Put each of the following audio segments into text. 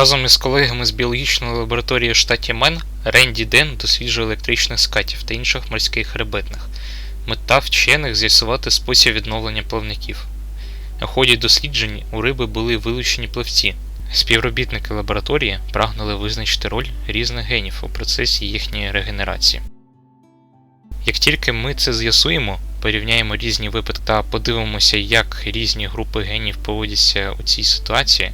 Разом із колегами з біологічної лабораторії в штаті Мен Ренді Ден досліджує електричних скатів та інших морських хребетних. Мета вчених з'ясувати спосіб відновлення плавників. У ході досліджень у риби були вилучені плавці. Співробітники лабораторії прагнули визначити роль різних генів у процесі їхньої регенерації. Як тільки ми це з'ясуємо, порівняємо різні випадки та подивимося, як різні групи генів поводяться у цій ситуації,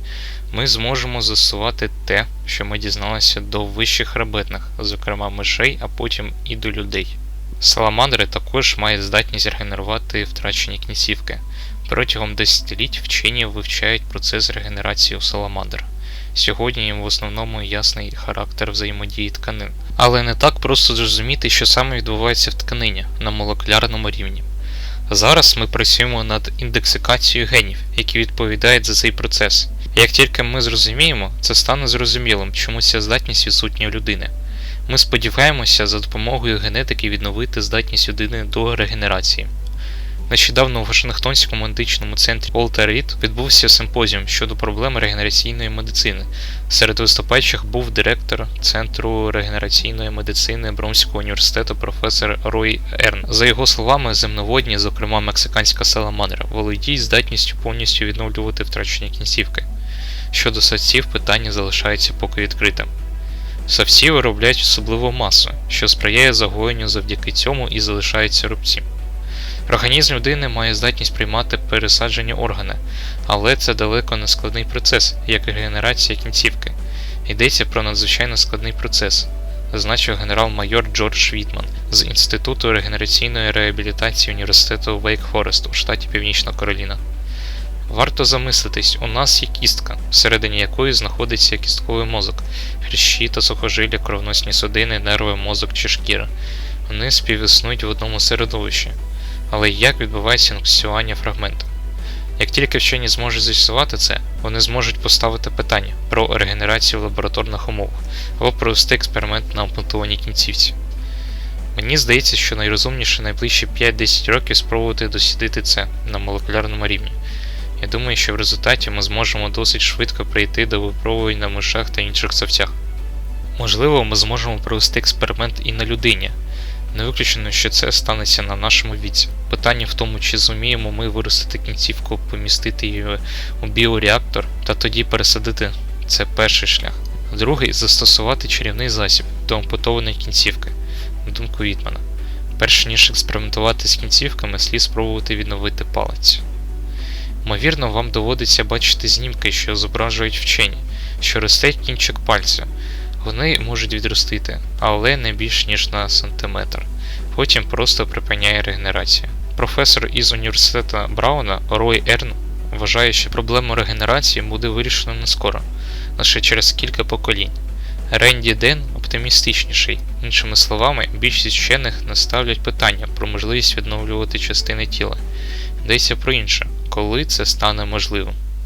ми зможемо застосувати те, що ми дізналися до вищих хребетних, зокрема мишей, а потім і до людей. Саламандри також мають здатність регенерувати втрачені кінцівки. Протягом десятиліть вчені вивчають процес регенерації у саламандр. Сьогодні їм в основному ясний характер взаємодії тканин. Але не так просто зрозуміти, що саме відбувається в тканині на молекулярному рівні. Зараз ми працюємо над індексикацією генів, які відповідають за цей процес. Як тільки ми зрозуміємо, це стане зрозумілим, чому ця здатність відсутня у людини. Ми сподіваємося за допомогою генетики відновити здатність людини до регенерації. Нещодавно у Вашингтонському медичному центрі Волтер Рід відбувся симпозіум щодо проблем регенераційної медицини. Серед виступаючих був директор Центру регенераційної медицини Бромського університету професор Рой Ерн. За його словами, земноводні, зокрема мексиканська саламандра, володіють здатністю повністю відновлювати втрачені кінцівки. Щодо савців, питання залишається поки відкритим. Савці виробляють особливу масу, що сприяє загоєнню завдяки цьому і залишаються рубці. Організм людини має здатність приймати пересаджені органи, але це далеко не складний процес, як регенерація кінцівки. Йдеться про надзвичайно складний процес, зазначив генерал-майор Джордж Вітман з Інституту регенераційної реабілітації університету Вейк Форест у штаті Північна Кароліна. Варто замислитись, у нас є кістка, всередині якої знаходиться кістковий мозок, хрящі та сухожилля, кровносні судини, нерви, мозок чи шкіра. Вони співіснують в одному середовищі. Але як відбувається інксіювання фрагменту? Як тільки вчені зможуть з'ясувати це, вони зможуть поставити питання про регенерацію в лабораторних умовах або провести експеримент на ампутованій кінцівці. Мені здається, що найрозумніше найближчі 5-10 років спробувати дослідити це на молекулярному рівні. Я думаю, що в результаті ми зможемо досить швидко прийти до випробувань на мишах та інших савцях. Можливо, ми зможемо провести експеримент і на людині. Не виключено, що це станеться на нашому віці. Питання в тому, чи зуміємо ми виростити кінцівку, помістити її у біореактор та тоді пересадити це перший шлях. Другий застосувати чарівний засіб до ампутованої кінцівки, на думку Вітмана. Перш ніж експериментувати з кінцівками, слід спробувати відновити палець. Ймовірно, вам доводиться бачити знімки, що зображують вчені, що росте кінчик пальця. Вони можуть відростити, але не більш ніж на сантиметр. Потім просто припиняє регенерація. Професор із університету Брауна Рой Ерн вважає, що проблему регенерації буде вирішено не скоро, лише через кілька поколінь. Ренді Ден оптимістичніший, іншими словами, більшість вчених не ставлять питання про можливість відновлювати частини тіла. Йдеться про інше, коли це стане можливим.